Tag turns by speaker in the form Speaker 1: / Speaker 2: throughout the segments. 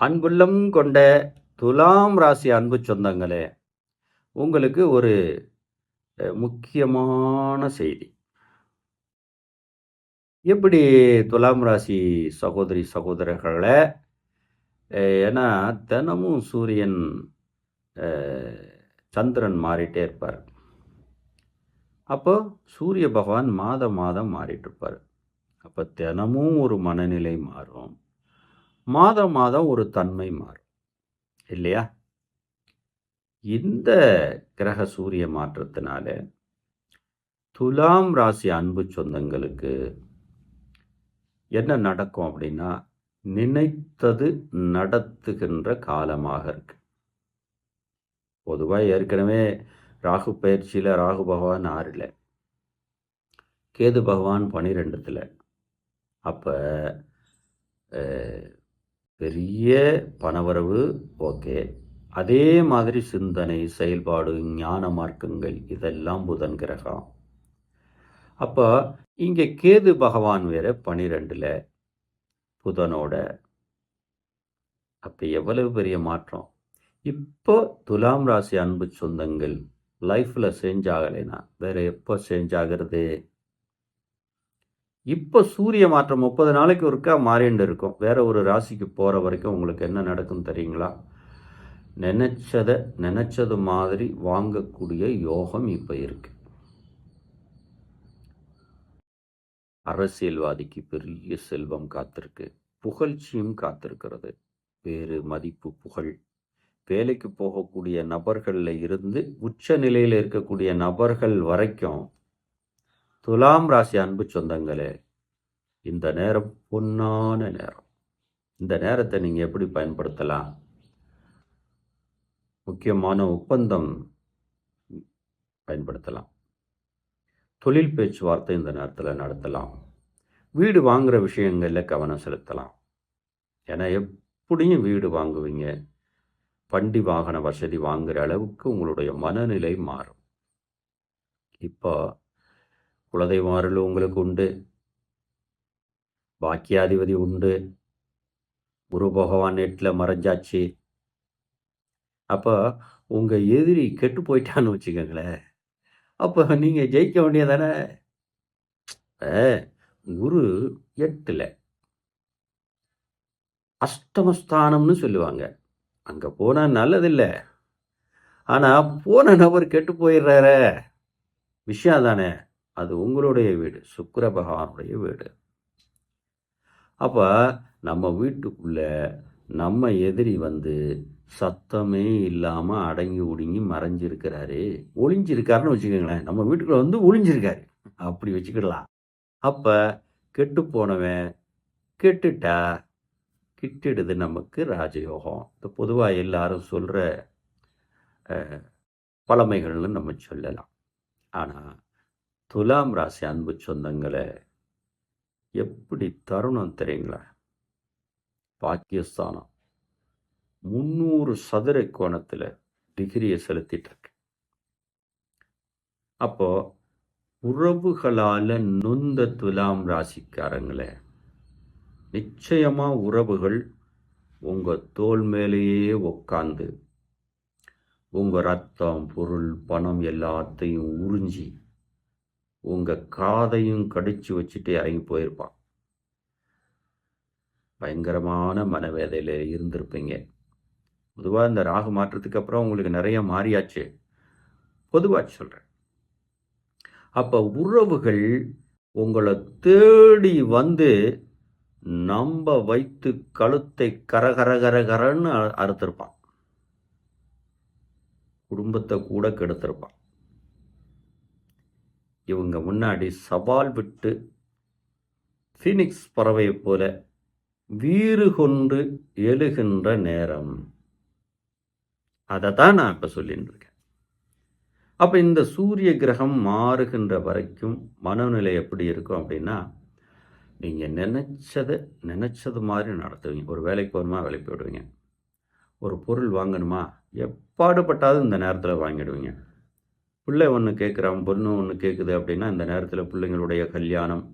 Speaker 1: அன்புள்ளம் கொண்ட துலாம் ராசி அன்பு சொந்தங்களே உங்களுக்கு ஒரு முக்கியமான செய்தி. எப்படி துலாம் ராசி சகோதரி சகோதரர்களே ஏன்னா தினமும் சூரியன் சந்திரன் மாறிட்டே இருப்பார். அப்போ சூரிய பகவான் மாதம் மாதம் மாறிட்டு இருப்பார். அப்போ தினமும் ஒரு மனநிலை மாறும். மாதம் மாதம் ஒரு தன்மை மாறும். இல்லையா? இந்த கிரக சூரிய மாற்றத்தினால துலாம் ராசி அன்பு சொந்தங்களுக்கு என்ன நடக்கும் அப்படின்னா நினைத்தது நடத்துகின்ற காலமாக இருக்கு. பொதுவாக ஏற்கனவே ராகு பயிற்சியில் ராகு பகவான் ஆறில். கேது பகவான் பனிரெண்டுத்தில். அப்போ பெரிய பணவரவு ஓகே. அதே மாதிரி சிந்தனை செயல்பாடு ஞான மார்க்கங்கள் இதெல்லாம் புதன் கிரகம். அப்போ இங்கே கேது பகவான் வேற பனிரெண்டில் புதனோட. அப்போ எவ்வளவு பெரிய மாற்றம்? இப்போ துலாம் ராசி அன்பு சொந்தங்கள் லைஃப்பில் சேஞ்ச் ஆகலைன்னா வேற எப்போ சேஞ்ச் ஆகிறது? இப்போ சூரிய மாற்றம் முப்பது நாளைக்கு ஒருக்கா மாறிண்டு இருக்கும். வேற ஒரு ராசிக்கு போகிற வரைக்கும் உங்களுக்கு என்ன நடக்கும் தெரியுங்களா? நினச்சதை நினச்சது மாதிரி வாங்கக்கூடிய யோகம் இப்போ இருக்கு. அரசியல்வாதிக்கு பெரிய செல்வம் காத்திருக்கு. புகழ்ச்சியும் காத்திருக்கிறது. பேரு மதிப்பு புகழ். வேலைக்கு போகக்கூடிய நபர்களில் இருந்து உச்ச நிலையில் இருக்கக்கூடிய நபர்கள் வரைக்கும் துலாம் ராசி அன்பு சொந்தங்களே இந்த நேரம் பொன்னான நேரம். இந்த நேரத்தை நீங்கள் எப்படி பயன்படுத்தலாம்? முக்கியமான ஒப்பந்தம் பயன்படுத்தலாம். தொழில் பேச்சுவார்த்தை இந்த நேரத்தில் நடத்தலாம். வீடு வாங்குகிற விஷயங்களில் கவனம் செலுத்தலாம். ஏன்னா எப்படியும் வீடு வாங்குவீங்க. வண்டி வாகன வசதி வாங்குற அளவுக்கு உங்களுடைய மனநிலை மாறும். இப்போ குலதெய்வம் அருள் உங்களுக்கு உண்டு. பாக்கியாதிபதி உண்டு. குரு பகவான் எட்டில் மறைஞ்சாச்சு. அப்போ உங்கள் எதிரி கெட்டு போயிட்டான்னு வச்சுக்கோங்களேன். அப்போ நீங்கள் ஜெயிக்க வேண்டியதானே? குரு எட்டில். அஷ்டமஸ்தானம்னு சொல்லுவாங்க. அங்கே போனால் நல்லதில்லை. ஆனால் போன நபர் கெட்டு போயிடுறாரு. விஷயம் தானே அது உங்களுடைய வீடு சுக்கர பகவானுடைய வீடு. அப்போ நம்ம வீட்டுக்குள்ளே நம்ம எதிரி வந்து சத்தமே இல்லாமல் அடங்கி ஒடுங்கி மறைஞ்சிருக்கிறாரு. ஒளிஞ்சிருக்காருன்னு வச்சுக்கோங்களேன் நம்ம வீட்டுக்குள்ளே வந்து ஒளிஞ்சிருக்காரு. அப்படி வச்சுக்கிடலாம். அப்போ கெட்டு போனவன் கெட்டுட்டா கிட்டிடுது நமக்கு ராஜயோகம். இது பொதுவாக எல்லாரும் சொல்கிற பழமைகள்னு நம்ம சொல்லலாம். ஆனால் துலாம் ராசி அன்பு சொந்தங்களை எப்படி தருணம் தெரியுங்களா? பாகிஸ்தானம் முந்நூறு சதுர கோணத்தில் டிகிரியை செலுத்திட்டு இருக்கு அப்போ உறவுகளால் நொந்த துலாம் ராசிக்காரங்களே நிச்சயமாக உறவுகள் உங்கள் தோல் மேலேயே உக்காந்து உங்கள் ரத்தம் பொருள் பணம் எல்லாத்தையும் உறிஞ்சி உங்கள் காதையும் கடிச்சு வச்சுட்டு இறங்கி போயிருப்பான். பயங்கரமான மனவேதையில் இருந்திருப்பீங்க. பொதுவாக இந்த ராகு மாற்றத்துக்கு அப்புறம் உங்களுக்கு நிறைய மாறியாச்சு. பொதுவாக சொல்கிறேன் அப்போ உறவுகள் உங்களை தேடி வந்து நம்ப வைத்து கழுத்தை கரகரகரகரன்னு அ- அறுத்திருப்பான். குடும்பத்தை கூட கெடுத்திருப்பான். இவங்க முன்னாடி சவால் விட்டு ஃபீனிக்ஸ் பறவையைப் போல வீறு கொண்டு எழுகின்ற நேரம். அதை தான் நான் இப்போ சொல்லிட்டு இருக்கேன் அப்போ இந்த சூரிய கிரகம் மாறுகின்ற வரைக்கும் மனநிலை எப்படி இருக்கும் அப்படின்னா நீங்கள் நினச்சதை நினச்சது மாதிரி நடத்துவீங்க. ஒரு வேலைக்கு போகணுமா வேலைக்கு போயிடுவீங்க. ஒரு பொருள் வாங்கணுமா எப்பாடுபட்டாவது இந்த நேரத்தில் வாங்கிடுவீங்க. பிள்ளை ஒன்று கேட்குறான் பொண்ணு ஒன்று கேட்குது அப்படின்னா இந்த நேரத்தில் பிள்ளைங்களுடைய கல்யாணம்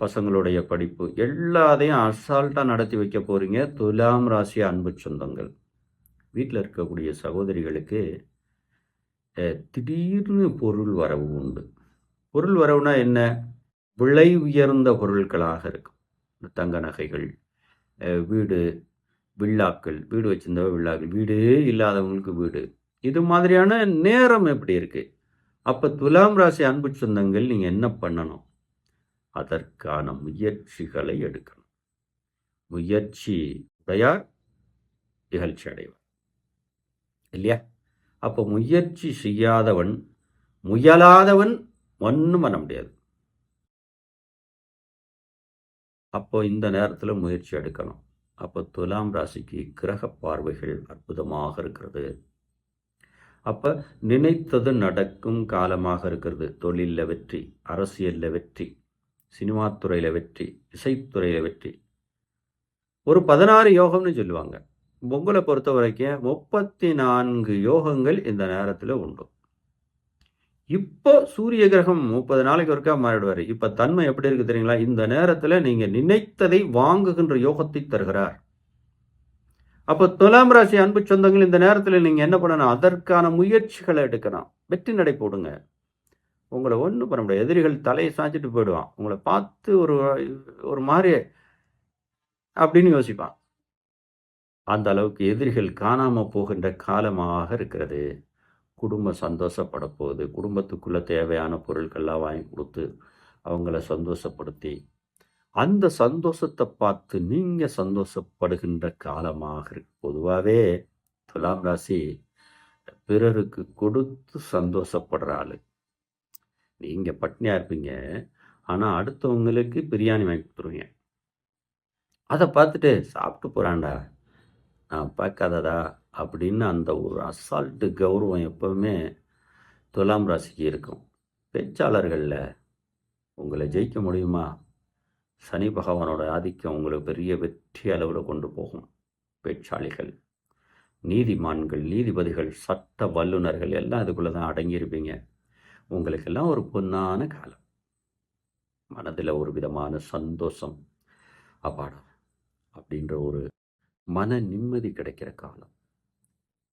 Speaker 1: பசங்களுடைய படிப்பு எல்லாத்தையும் அசால்ட்டாக நடத்தி வைக்க போகிறீங்க துலாம் ராசி அன்பு சொந்தங்கள். வீட்டில் இருக்கக்கூடிய சகோதரிகளுக்கு திடீர்னு பொருள் வரவு உண்டு. பொருள் வரவுனா என்ன? விலை உயர்ந்த பொருட்களாக இருக்கும். இந்த தங்க நகைகள் வீடு வில்லாக்கள் வீடு வச்சிருந்தவ வில்லாக்கள் வீடே இல்லாதவங்களுக்கு வீடு. இது மாதிரியான நேரம் எப்படி இருக்கு? அப்போ துலாம் ராசி அன்பு சொந்தங்கள் நீங்கள் என்ன பண்ணணும்? அதற்கான முயற்சிகளை எடுக்கணும். முயற்சி உடையார் இகழ்ச்சி அடைவார். இல்லையா? அப்போ முயற்சி செய்யாதவன் முயலாதவன் ஒன்றும் பண்ண முடியாது. அப்போ இந்த நேரத்தில் முயற்சி எடுக்கணும். அப்போ துலாம் ராசிக்கு கிரக பார்வைகள் அற்புதமாக இருக்கிறது. அப்போ நினைத்தது நடக்கும் காலமாக இருக்கிறது. தொழிலில் வெற்றி அரசியலில் வெற்றி சினிமாத்துறையில் வெற்றி இசைத்துறையில் வெற்றி. ஒரு பதினாறு யோகம்னு சொல்லுவாங்க. பொங்கலை பொறுத்த வரைக்கும் முப்பத்தி நான்கு யோகங்கள் இந்த நேரத்தில் உண்டு. இப்போ சூரிய கிரகம் முப்பது நாளைக்கு ஒருக்கா மாறிடுவார். இப்போ தன்மை எப்படி இருக்கு தெரியுங்களா? இந்த நேரத்தில் நீங்கள் நினைத்ததை வாங்குகின்ற யோகத்தை தருகிறார். அப்போ துலாம் ராசி அன்பு சொந்தங்கள் இந்த நேரத்தில் நீங்கள் என்ன பண்ணணும்? அதற்கான முயற்சிகளை எடுக்கணும் வெற்றி நடை போடுங்க. உங்களை ஒன்றும் பண்ண முடியாது. எதிரிகள் தலையை சாய்ச்சிட்டு போயிடுவான். உங்களை பார்த்து ஒரு ஒரு மாதிரி அப்படின்னு யோசிப்பான். அந்த அளவுக்கு எதிரிகள் காணாமல் போகின்ற காலமாக இருக்கிறது. குடும்பம் சந்தோஷப்பட போகுது. குடும்பத்துக்குள்ளே தேவையான பொருட்கள்லாம் வாங்கி கொடுத்து அவங்கள சந்தோஷப்படுத்தி அந்த சந்தோஷத்தை பார்த்து நீங்க சந்தோஷப்படுகின்ற காலமாக இருக்கு. பொதுவாகவே துலாம் ராசி பிறருக்கு கொடுத்து சந்தோஷப்படுற ஆளு. நீங்க பட்னியா இருப்பீங்க. ஆனால் அடுத்தவங்களுக்கு பிரியாணி வாங்கி கொடுத்துருவீங்க. அதை பார்த்துட்டு சாப்பிட்டு போகிறான்டா நான் பார்க்காததா அப்படின்னு அந்த ஒரு அசால்ட்டு கௌரவம் எப்பவுமே துலாம் ராசிக்கு இருக்கும். பேச்சாளர்களில் உங்களை ஜெயிக்க முடியுமா? சனி பகவானோட ஆதிக்கம் உங்களை பெரிய வெற்றி அளவில் கொண்டு போகும். பேச்சாளிகள் நீதிமான்கள் நீதிபதிகள் சட்ட வல்லுநர்கள் எல்லாம் இதுக்குள்ளே தான் அடங்கியிருப்பீங்க. உங்களுக்கெல்லாம் ஒரு பொன்னான காலம். மனதில் ஒரு விதமான சந்தோஷம் அப்பாடா அப்படின்ற ஒரு மன நிம்மதி கிடைக்கிற காலம்.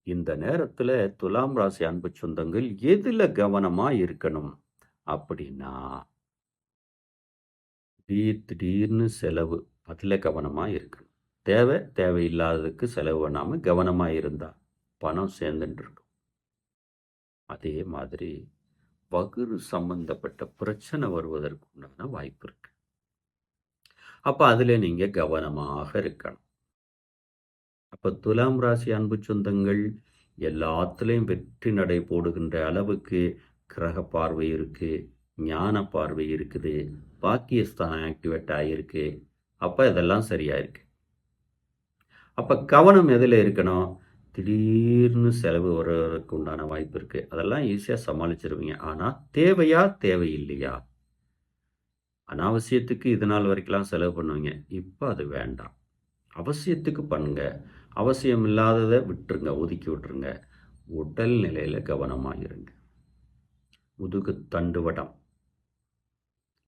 Speaker 1: இந்த நேரத்தில் துலாம் ராசி அன்பு சொந்தங்கள் எதில் கவனமாக இருக்கணும் அப்படின்னா திடீர் திடீர்னு செலவு. அதில் கவனமாக இருக்கணும். தேவை தேவையில்லாததுக்கு செலவு பண்ணாமல் கவனமாக இருந்தால் பணம் சேர்ந்துட்டு இருக்கும் அதே மாதிரி வகுறு சம்பந்தப்பட்ட பிரச்சனை வருவதற்கு உண்டான வாய்ப்பு இருக்கு. அப்போ அதில் நீங்கள் கவனமாக இருக்கணும். அப்போ துலாம் ராசி அன்பு சொந்தங்கள் எல்லாத்துலேயும் வெற்றி நடை போடுகின்ற அளவுக்கு கிரக பார்வை இருக்குது ஞான பார்வை இருக்குது பாக்கியஸ்தான் ஆக்டிவேட் ஆகியிருக்கு அப்போ இதெல்லாம் சரியாக இருக்கு அப்போ கவனம் எதில் இருக்கணும்? திடீர்னு செலவு வர்றதுக்கு உண்டான வாய்ப்பு இருக்குது அதெல்லாம் ஈஸியாக சமாளிச்சிருவீங்க. ஆனால் தேவையா தேவையில்லையா? அனாவசியத்துக்கு இது நாள் வரைக்கும்லாம் செலவு பண்ணுவீங்க. இப்போ அது வேண்டாம். அவசியத்துக்கு பண்ணுங்க. அவசியம் இல்லாததை விட்டுருங்க. ஒதுக்கி விட்டுருங்க. உடல் நிலையில் கவனமாக இருங்க. முதுகு தண்டுவடம்.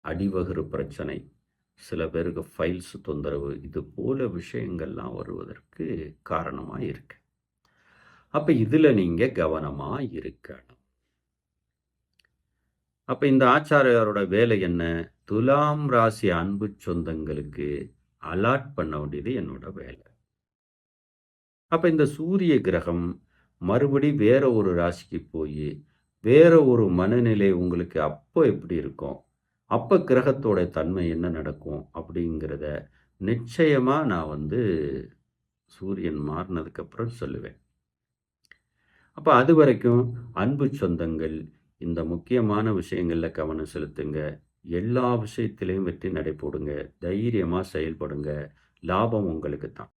Speaker 1: அடிவகுறு பிரச்சனை. சில பேருக்கு ஃபைல்ஸ் தொந்தரவு இது போல விஷயங்கள்லாம் வருவதற்கு காரணமாக இருக்கு. அப்போ இதில் நீங்கள் கவனமாக இருக்கணும். அப்போ இந்த ஆச்சாரியாரோட வேலை என்ன? துலாம் ராசி அன்பு சொந்தங்களுக்கு அலாட் பண்ண வேண்டியது என்னோட வேலை. அப்போ இந்த சூரிய கிரகம் மறுபடி வேற ஒரு ராசிக்கு போய் வேற ஒரு மனநிலை உங்களுக்கு அப்போ எப்படி இருக்கும்? அப்போ கிரகத்தோட தன்மை என்ன நடக்கும் அப்படிங்கிறத நிச்சயமாக நான் வந்து சூரியன் மாறினதுக்கப்புறம் சொல்லுவேன். அப்போ அது வரைக்கும் அன்பு சொந்தங்கள் இந்த முக்கியமான விஷயங்களில் கவனம் செலுத்துங்க. எல்லா விஷயத்திலையும் வெற்றி நடைபோடுங்க. தைரியமாக செயல்படுங்க. லாபம் உங்களுக்கு தான்.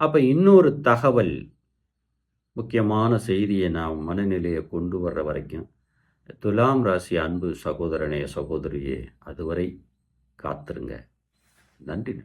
Speaker 1: அப்போ இன்னொரு தகவல் முக்கியமான செய்தியை நான் மனநிலையை கொண்டு வர்ற வரைக்கும் துலாம் ராசி அன்பு சகோதரனே சகோதரியே அதுவரை காத்திருங்க. நன்றி.